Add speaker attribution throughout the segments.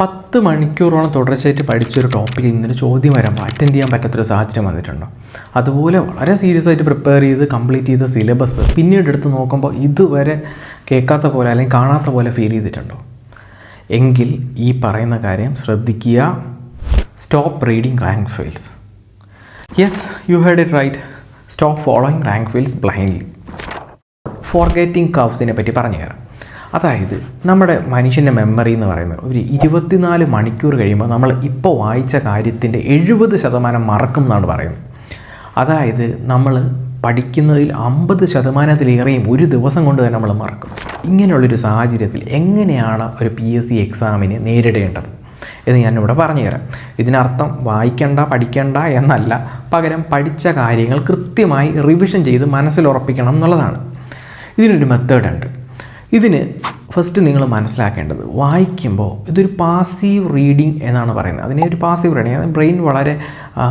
Speaker 1: പത്ത് മണിക്കൂറോളം തുടർച്ചയായിട്ട് പഠിച്ചൊരു ടോപ്പിക്കിൽ ഇന്നൊരു ചോദ്യം വരുമ്പോൾ അറ്റൻഡ് ചെയ്യാൻ പറ്റാത്തൊരു സാഹചര്യം വന്നിട്ടുണ്ടോ? അതുപോലെ വളരെ സീരിയസ് ആയിട്ട് പ്രിപ്പയർ ചെയ്ത് കംപ്ലീറ്റ് ചെയ്ത സിലബസ് പിന്നീട് എടുത്ത് നോക്കുമ്പോൾ ഇതുവരെ കേൾക്കാത്ത പോലെ അല്ലെങ്കിൽ കാണാത്ത പോലെ ഫീൽ ചെയ്തിട്ടുണ്ടോ? എങ്കിൽ ഈ പറയുന്ന കാര്യം ശ്രദ്ധിക്കുക. Stop reading rank fails yes you heard it right stop following rank fails blindly forgetting കർവ്സിനെ പറ്റി പറഞ്ഞുതരാം. അതായത് നമ്മുടെ മനുഷ്യന്റെ മെമ്മറി എന്ന് പറയുന്നത് ഒരു ഇരുപത്തിനാല് മണിക്കൂർ കഴിയുമ്പോൾ നമ്മൾ ഇപ്പോൾ വായിച്ച കാര്യത്തിന്റെ എഴുപത് ശതമാനം മറക്കും എന്നാണ് പറയുന്നത്. അതായത് നമ്മൾ പഠിക്കുന്നതിൽ അമ്പത് ശതമാനത്തിലേറെയും ഒരു ദിവസം കൊണ്ട് തന്നെ നമ്മൾ മറക്കും. ഇങ്ങനെയുള്ളൊരു സാഹചര്യത്തിൽ എങ്ങനെയാണ് ഒരു പി എസ് സി എക്സാമിന് നേരിടേണ്ടത്? എന്ന് ഞാനിവിടെ പറഞ്ഞുതരാം. ഇതിനർത്ഥം വായിക്കണ്ട പഠിക്കണ്ട എന്നല്ല പകരം പഠിച്ച കാര്യങ്ങൾ കൃത്യമായി റിവിഷൻ ചെയ്ത് മനസ്സിലുറപ്പിക്കണം എന്നുള്ളതാണ്. ഇതിനൊരു മെത്തേഡ് ഉണ്ട്. ഇതിന് ഫസ്റ്റ് നിങ്ങൾ മനസ്സിലാക്കേണ്ടത് വായിക്കുമ്പോൾ ഇതൊരു പാസീവ് റീഡിങ് എന്നാണ് പറയുന്നത്. അതിനെ ഒരു പാസീവ് റീഡിങ് അതായത് ബ്രെയിൻ വളരെ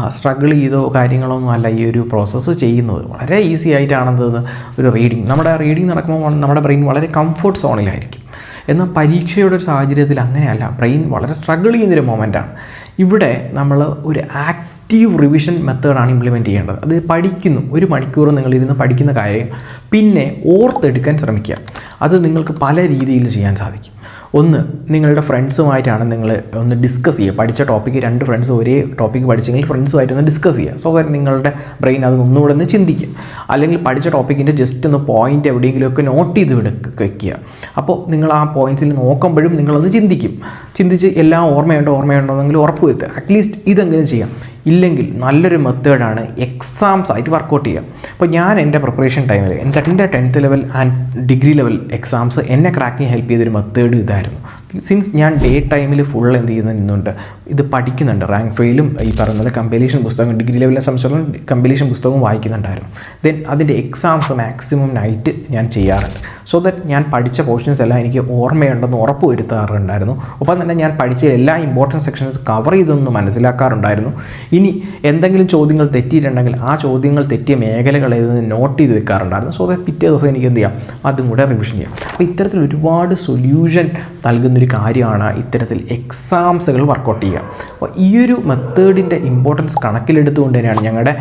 Speaker 1: സ്ട്രഗിൾ ചെയ്തോ കാര്യങ്ങളൊന്നും അല്ല ഈ ഒരു പ്രോസസ്സ് ചെയ്യുന്നത്. വളരെ ഈസി ആയിട്ടാണത് ഒരു റീഡിങ് നമ്മുടെ റീഡിങ് നടക്കുമ്പോൾ നമ്മുടെ ബ്രെയിൻ വളരെ കംഫർട്ട് സോണിലായിരിക്കും എന്നാൽ പരീക്ഷയുടെ ഒരു സാഹചര്യത്തിൽ അങ്ങനെയല്ല. ബ്രെയിൻ വളരെ സ്ട്രഗിൾ ചെയ്യുന്നൊരു മൊമെന്റാണ് ഇവിടെ നമ്മൾ ഒരു ആക്റ്റീവ് റിവിഷൻ മെത്തേഡാണ് ഇംപ്ലിമെന്റ് ചെയ്യേണ്ടത്. അത് പഠിക്കുന്നു. ഒരു മണിക്കൂർ നിങ്ങളിരുന്ന് പഠിക്കുന്ന കാര്യം. പിന്നെ ഓർത്തെടുക്കാൻ ശ്രമിക്കുക. അത് നിങ്ങൾക്ക് പല രീതിയിൽ ചെയ്യാൻ സാധിക്കും. ഒന്ന് നിങ്ങളുടെ ഫ്രണ്ട്സുമായിട്ടാണ് നിങ്ങൾ ഒന്ന് ഡിസ്കസ് ചെയ്യുക. പഠിച്ച ടോപ്പിക്ക് രണ്ട് ഫ്രണ്ട്സ് ഒരേ ടോപ്പിക്ക് പഠിച്ചെങ്കിൽ ഫ്രണ്ട്സുമായിട്ട് ഒന്ന് ഡിസ്കസ് ചെയ്യുക. സോ നിങ്ങളുടെ ബ്രെയിൻ അത് ഒന്നുകൂടെ ഒന്ന് ചിന്തിക്കുക. അല്ലെങ്കിൽ പഠിച്ച ടോപ്പിക്കിന്റെ ജസ്റ്റ് ഒന്ന് പോയിന്റ് എവിടെയെങ്കിലുമൊക്കെ നോട്ട് ചെയ്ത് വെക്കുക. അപ്പോൾ നിങ്ങൾ ആ പോയിന്റ്സിൽ നോക്കുമ്പോഴും നിങ്ങളൊന്ന് ചിന്തിക്കും. ചിന്തിച്ച് എല്ലാം ഓർമ്മയുണ്ടോ? ഓർമ്മയുണ്ടോ? എന്നെങ്കിലും ഉറപ്പ് വരുത്തുക. അറ്റ്ലീസ്റ്റ് ഇതെങ്ങനെ ചെയ്യാം? ഇല്ലെങ്കിൽ നല്ലൊരു മെത്തേഡാണ് എക്സാംസ് ആയിട്ട് വർക്കൗട്ട് ചെയ്യുക. അപ്പോൾ ഞാൻ എന്റെ പ്രിപ്പറേഷൻ ടൈമിൽ എന്റെ എന്റെ tenth level and degree level exams എന്നെ ക്രാക്കിങ് ഹെൽപ്പ് ചെയ്തൊരു മെത്തേഡ് ഇതായിരുന്നു. സിൻസ് ഞാൻ ഡേ ടൈമിൽ ഫുൾ എന്ത് ചെയ്യുന്നുണ്ട് ഇത് പഠിക്കുന്നുണ്ട്. റാങ്ക് ഫെയിലും ഈ പറയുന്നത് കമ്പലീഷൻ പുസ്തകം ഡിഗ്രി ലെവലിനെ സംബന്ധിച്ചിടത്തോളം കമ്പലീഷൻ പുസ്തകവും വായിക്കുന്നുണ്ടായിരുന്നു. ദെൻ അതിന്റെ എക്സാംസ് മാക്സിമം നൈറ്റ് ഞാൻ ചെയ്യാറുണ്ട്. സോ ദാറ്റ് ഞാൻ പഠിച്ച പോർഷൻസ് എല്ലാം എനിക്ക് ഓർമ്മയുണ്ടെന്ന് ഉറപ്പ് വരുത്താറുണ്ടായിരുന്നു. ഒപ്പം തന്നെ ഞാൻ പഠിച്ച എല്ലാ ഇമ്പോർട്ടന്റ് സെക്ഷൻസ് കവർ ചെയ്തൊന്ന് മനസ്സിലാക്കാറുണ്ടായിരുന്നു. ഇനി എന്തെങ്കിലും ചോദ്യങ്ങൾ തെറ്റിയിട്ടുണ്ടെങ്കിൽ ആ ചോദ്യങ്ങൾ തെറ്റിയ മേഖലകൾ ഏതെന്ന് നോട്ട് ചെയ്ത് വെക്കാറുണ്ടായിരുന്നു. സോ ദാറ്റ് പിറ്റേ ദിവസം എനിക്ക് എന്ത് ചെയ്യാം? അതും കൂടെ റിവിഷൻ ചെയ്യാം. അപ്പോൾ ഇത്തരത്തിൽ ഒരുപാട് സൊല്യൂഷൻ നൽകുന്നൊരു കാര്യമാണ് ഇത്തരത്തിൽ എക്സാംസുകൾ വർക്കൗട്ട് ചെയ്യുക. അപ്പോൾ ഈ ഒരു മെത്തേഡിന്റെ ഇമ്പോർട്ടൻസ് കണക്കിലെടുത്തുകൊണ്ട് തന്നെയാണ് ഞങ്ങളുടെ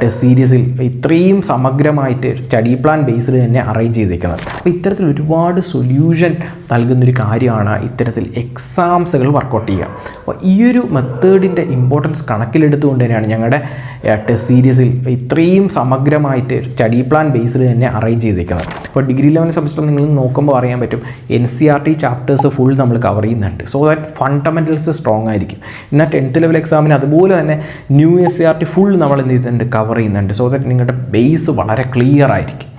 Speaker 1: ടെസ്റ്റ് സീരീസിൽ ഇത്രയും സമഗ്രമായിട്ട് സ്റ്റഡി പ്ലാൻ ബേസിൽ തന്നെ അറേഞ്ച് ചെയ്തിരിക്കുന്നത് അപ്പോൾ ഇത്തരത്തിൽ ഒരുപാട് സൊല്യൂഷൻ നൽകുന്നൊരു കാര്യമാണ് ഇത്തരത്തിൽ എക്സാംസുകൾ വർക്കൗട്ട് ചെയ്യുക. അപ്പോൾ ഈ ഒരു മെത്തേഡിന്റെ ഇമ്പോർട്ടൻസ് കണക്കിലെടുത്തുകൊണ്ട് തന്നെയാണ് ഞങ്ങളുടെ ടെസ്റ്റ് സീരീസിൽ ഇത്രയും സമഗ്രമായിട്ട് സ്റ്റഡി പ്ലാൻ ബേസ്ഡ് തന്നെ അറേഞ്ച് ചെയ്തിരിക്കുന്നത് അപ്പോൾ ഡിഗ്രി ലെവലിനെ സംബന്ധിച്ചിടത്തോളം നിങ്ങൾ നോക്കുമ്പോൾ അറിയാൻ പറ്റും N C R T chapters full നമ്മൾ കവർ ചെയ്യുന്നുണ്ട്. സോ ദാറ്റ് ഫണ്ടമെന്റൽസ് സ്ട്രോങ് ആയിരിക്കും. എന്നാൽ ടെൻത്ത് ലെവൽ എക്സാമിന് അതുപോലെ തന്നെ new S C R T full നമ്മൾ എന്ത് ചെയ്യുന്നുണ്ട് കവർ ചെയ്യുന്നുണ്ട്. സോ ദാറ്റ് നിങ്ങളുടെ ബേസ് വളരെ ക്ലിയർ ആയിരിക്കും.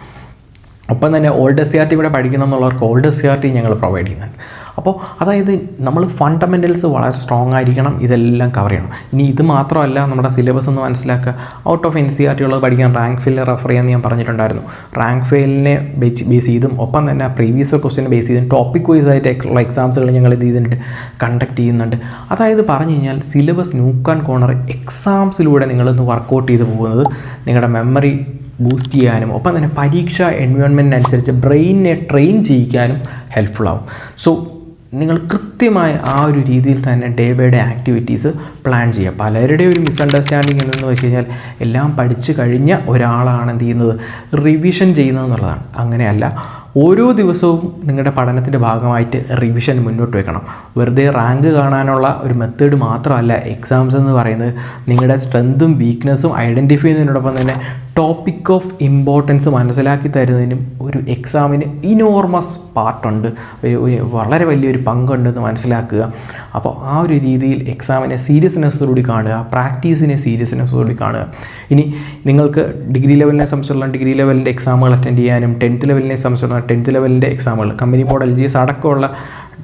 Speaker 1: ഒപ്പം തന്നെ old S C R T ഇവിടെ പഠിക്കണം എന്നുള്ളവർക്ക് old S C R T ഞങ്ങൾ പ്രൊവൈഡ് ചെയ്യുന്നുണ്ട്. അപ്പോൾ അതായത് നമ്മൾ ഫണ്ടമെന്റൽസ് വളരെ സ്ട്രോങ് ആയിരിക്കണം ഇതെല്ലാം കവർ ചെയ്യണം. ഇനി ഇത് മാത്രമല്ല നമ്മുടെ സിലബസ് ഒന്ന് മനസ്സിലാക്കുക. Out of N C R T ഉള്ളത് പഠിക്കാൻ റാങ്ക് ഫെയിലിനെ റെഫർ ചെയ്യാമെന്ന് ഞാൻ പറഞ്ഞിട്ടുണ്ടായിരുന്നു. റാങ്ക് ഫെയിലിനെ ബേസ് ബേസ് ചെയ്തും ഒപ്പം തന്നെ പ്രീവിയസ് ക്വസ്റ്റിനെ ബേസ് ചെയ്തും ടോപ്പിക് വൈസ് ആയിട്ടുള്ള എക്സാംസുകൾ ഞങ്ങൾ ഇത് ചെയ്തിട്ടുണ്ട് കണ്ടക്ട് ചെയ്യുന്നുണ്ട്. അതായത് പറഞ്ഞു കഴിഞ്ഞാൽ സിലബസ് നൂക്ക് ആൻഡ് കോർണർ എക്സാംസിലൂടെ നിങ്ങളൊന്ന് വർക്കൗട്ട് ചെയ്ത് പോകുന്നത് നിങ്ങളുടെ മെമ്മറി ബൂസ്റ്റ് ചെയ്യാനും ഒപ്പം തന്നെ പരീക്ഷ എൻവയോൺമെന്റിനനുസരിച്ച് ബ്രെയിനിനെ ട്രെയിൻ ചെയ്യിക്കാനും ഹെൽപ്ഫുൾ ആവും. സോ നിങ്ങൾ കൃത്യമായ ആ ഒരു രീതിയിൽ തന്നെ day by day activities plan ചെയ്യുക. പലരുടെയും ഒരു മിസ്അണ്ടർസ്റ്റാൻഡിങ് എന്തെന്ന് വെച്ച് കഴിഞ്ഞാൽ എല്ലാം പഠിച്ചു കഴിഞ്ഞ ഒരാളാണ് എന്ത് ചെയ്യുന്നത്? റിവിഷൻ ചെയ്യുന്നത് എന്നുള്ളതാണ്. അങ്ങനെയല്ല ഓരോ ദിവസവും നിങ്ങളുടെ പഠനത്തിന്റെ ഭാഗമായിട്ട് റിവിഷൻ മുന്നോട്ട് വെക്കണം. വെറുതെ റാങ്ക് കാണാനുള്ള ഒരു മെത്തേഡ് മാത്രമല്ല എക്സാംസ് എന്ന് പറയുന്നത്. നിങ്ങളുടെ സ്ട്രെങ്തും വീക്ക്നെസ്സും ഐഡന്റിഫൈ ചെയ്യുന്നതിനോടൊപ്പം തന്നെ ടോപ്പിക് ഓഫ് ഇമ്പോർട്ടൻസ് മനസ്സിലാക്കി തരുന്നതിനും ഒരു എക്സാമിന് ഇനോർമസ് പാർട്ടുണ്ട് വളരെ വലിയൊരു പങ്കുണ്ടെന്ന് മനസ്സിലാക്കുക. അപ്പോൾ ആ ഒരു രീതിയിൽ എക്സാമിനെ സീരിയസ്നെസ്സോടുകൂടി കാണുക പ്രാക്ടീസിനെ സീരിയസ്നെസ്സോടുകൂടി കാണുക. ഇനി നിങ്ങൾക്ക് ഡിഗ്രി ലെവലിനെ സംബന്ധിച്ചുള്ള ഡിഗ്രി ലെവലിന്റെ എക്സാമുകൾ അറ്റൻഡ് ചെയ്യാനും ടെൻത്ത് ലെവലിനെ സംബന്ധിച്ചുള്ള ടെൻത്ത് ലെവലിന്റെ എക്സാമുകൾ company board L G S അടക്കമുള്ള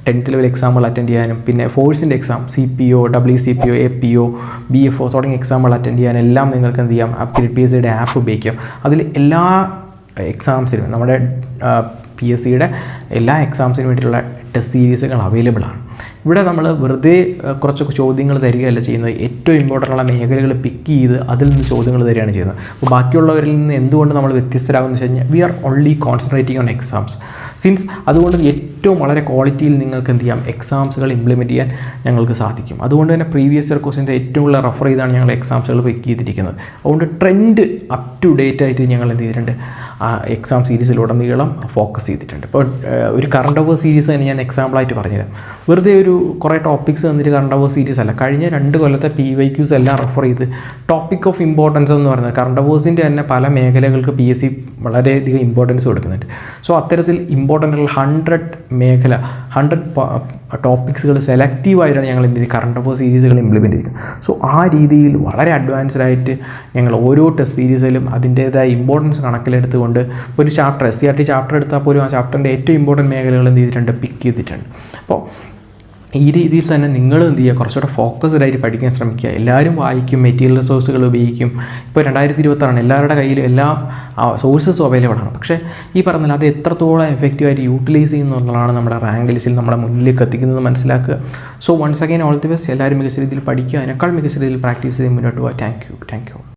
Speaker 1: ടെൻത്ത് ലെവൽ എക്സാമുകൾ അറ്റൻഡ് ചെയ്യാനും പിന്നെ ഫോഴ്സിന്റെ exam C P O W C P O A P O B F O തുടങ്ങിയ എക്സാമുകൾ അറ്റൻഡ് ചെയ്യാൻ എല്ലാം നിങ്ങൾക്ക് എന്ത് ചെയ്യാം? ആപ്പ് പി എസ് സിയുടെ ആപ്പ് ഉപയോഗിക്കാം. അതിൽ എല്ലാ എക്സാംസിനും നമ്മുടെ പി എസ് സിയുടെ എല്ലാ എക്സാംസിനും വേണ്ടിയിട്ടുള്ള ടെസ്റ്റ് സീരീസുകൾ അവൈലബിൾ ആണ്. ഇവിടെ നമ്മൾ വെറുതെ കുറച്ച് ചോദ്യങ്ങൾ തരികയല്ല ചെയ്യുന്നത്. ഏറ്റവും ഇമ്പോർട്ടന്റ് ഉള്ള മേഖലകൾ പിക്ക് ചെയ്ത് അതിൽ നിന്ന് ചോദ്യങ്ങൾ തരികയാണ് ചെയ്യുന്നത്. അപ്പോൾ ബാക്കിയുള്ളവരിൽ നിന്ന് എന്തുകൊണ്ട് നമ്മൾ വ്യത്യസ്തരാകുമെന്ന് വെച്ച് കഴിഞ്ഞാൽ we are only concentrating on exams since അതുകൊണ്ട് ഏറ്റവും വളരെ ക്വാളിറ്റിയിൽ നിങ്ങൾക്ക് എന്ത് ചെയ്യാം? എക്സാംസുകൾ ഇംപ്ലിമെന്റ് ചെയ്യാൻ ഞങ്ങൾക്ക് സാധിക്കും. അതുകൊണ്ട് തന്നെ പ്രീവിയസ് ഇയർ ക്വസ്റ്റിന്റെ ഏറ്റവും കൂടുതൽ റെഫർ ചെയ്താണ് ഞങ്ങൾ എക്സാംസുകൾ പിക്ക് ചെയ്തിരിക്കുന്നത്. അതുകൊണ്ട് ട്രെൻഡ് അപ് ടു ഡേറ്റ് ആയിട്ട് ഞങ്ങൾ എന്ത് ചെയ്തിട്ടുണ്ട്? ആ എക്സാം സീരീസിലുടനീളം ഫോക്കസ് ചെയ്തിട്ടുണ്ട്. ഇപ്പോൾ ഒരു കറണ്ട് അവേഴ്സ് സീരീസ് തന്നെ ഞാൻ എക്സാമ്പിളായിട്ട് പറഞ്ഞുതരാം. വെറുതെ ഒരു കുറേ ടോപ്പിക്സ് തന്നിട്ട് കറണ്ട് അവേഴ്സ് സീരീസ് അല്ല. കഴിഞ്ഞ രണ്ട് കൊല്ലത്തെ പി വൈ ക്യൂസ് എല്ലാം റെഫർ ചെയ്ത് ടോപ്പിക് ഓഫ് ഇമ്പോർട്ടൻസ് എന്ന് പറയുന്നത് കറണ്ട് അവേഴ്സിന്റെ തന്നെ പല മേഖലകൾക്ക് പി എസ് സി വളരെയധികം ഇമ്പോർട്ടൻസ് കൊടുക്കുന്നുണ്ട്. സോ അത്തരത്തിൽ ഇമ്പോർട്ടന്റ് ആയിട്ടുള്ള ഹൺഡ്രഡ് മേഖല ഹൺഡ്രഡ് ടോപ്പിക്സുകൾ സെലക്റ്റീവായിട്ടാണ് ഞങ്ങൾ എന്ത് കറണ്ട് അഫേഴ്സ് സീരീസുകൾ ഇംപ്ലിമെന്റ് ചെയ്തത്. സോ ആ രീതിയിൽ വളരെ അഡ്വാൻസ്ഡ് ആയിട്ട് ഞങ്ങൾ ഓരോ ടെസ്റ്റ് സീരീസിലും അതിന്റേതായ ഇമ്പോർട്ടൻസ് കണക്കിലെടുത്തുകൊണ്ട് ഒരു chapter S C R T chapter എടുത്താൽ പോലും ആ ചാപ്റ്ററിന്റെ ഏറ്റവും ഇമ്പോർട്ടന്റ് മേഖലകൾ എന്ത് ചെയ്തിട്ടുണ്ട്? പിക്ക് ചെയ്തിട്ടുണ്ട്. അപ്പോൾ ഈ രീതിയിൽ തന്നെ നിങ്ങൾ എന്ത് ചെയ്യുക? കുറച്ചുകൂടെ ഫോക്കസ്ഡ് ആയിട്ട് പഠിക്കാൻ ശ്രമിക്കുക. എല്ലാവരും വായിക്കും മെറ്റീരിയൽ റിസോഴ്സുകൾ ഉപയോഗിക്കും. ഇപ്പോൾ രണ്ടായിരത്തി ഇരുപത്താറാണ് എല്ലാവരുടെ കയ്യിലും എല്ലാ സോഴ്സസും അവൈലബിൾ ആണ്. പക്ഷേ ഈ പറഞ്ഞാൽ അത് എത്രത്തോളം എഫക്റ്റീവായിട്ട് യൂട്ടിലൈസ് ചെയ്യുന്നു എന്നുള്ളതാണ് നമ്മുടെ റാങ്ക് ലിസ്റ്റിൽ നമ്മുടെ മുന്നിലേക്ക് എത്തിക്കുന്നത് മനസ്സിലാക്കുക. So once again all the best എല്ലാവരും മികച്ച രീതിയിൽ പഠിക്കുക. അതിനേക്കാൾ മികച്ച രീതിയിൽ പ്രാക്ടീസ് ചെയ്ത് മുന്നോട്ട് പോകാം താങ്ക് യു താങ്ക് യു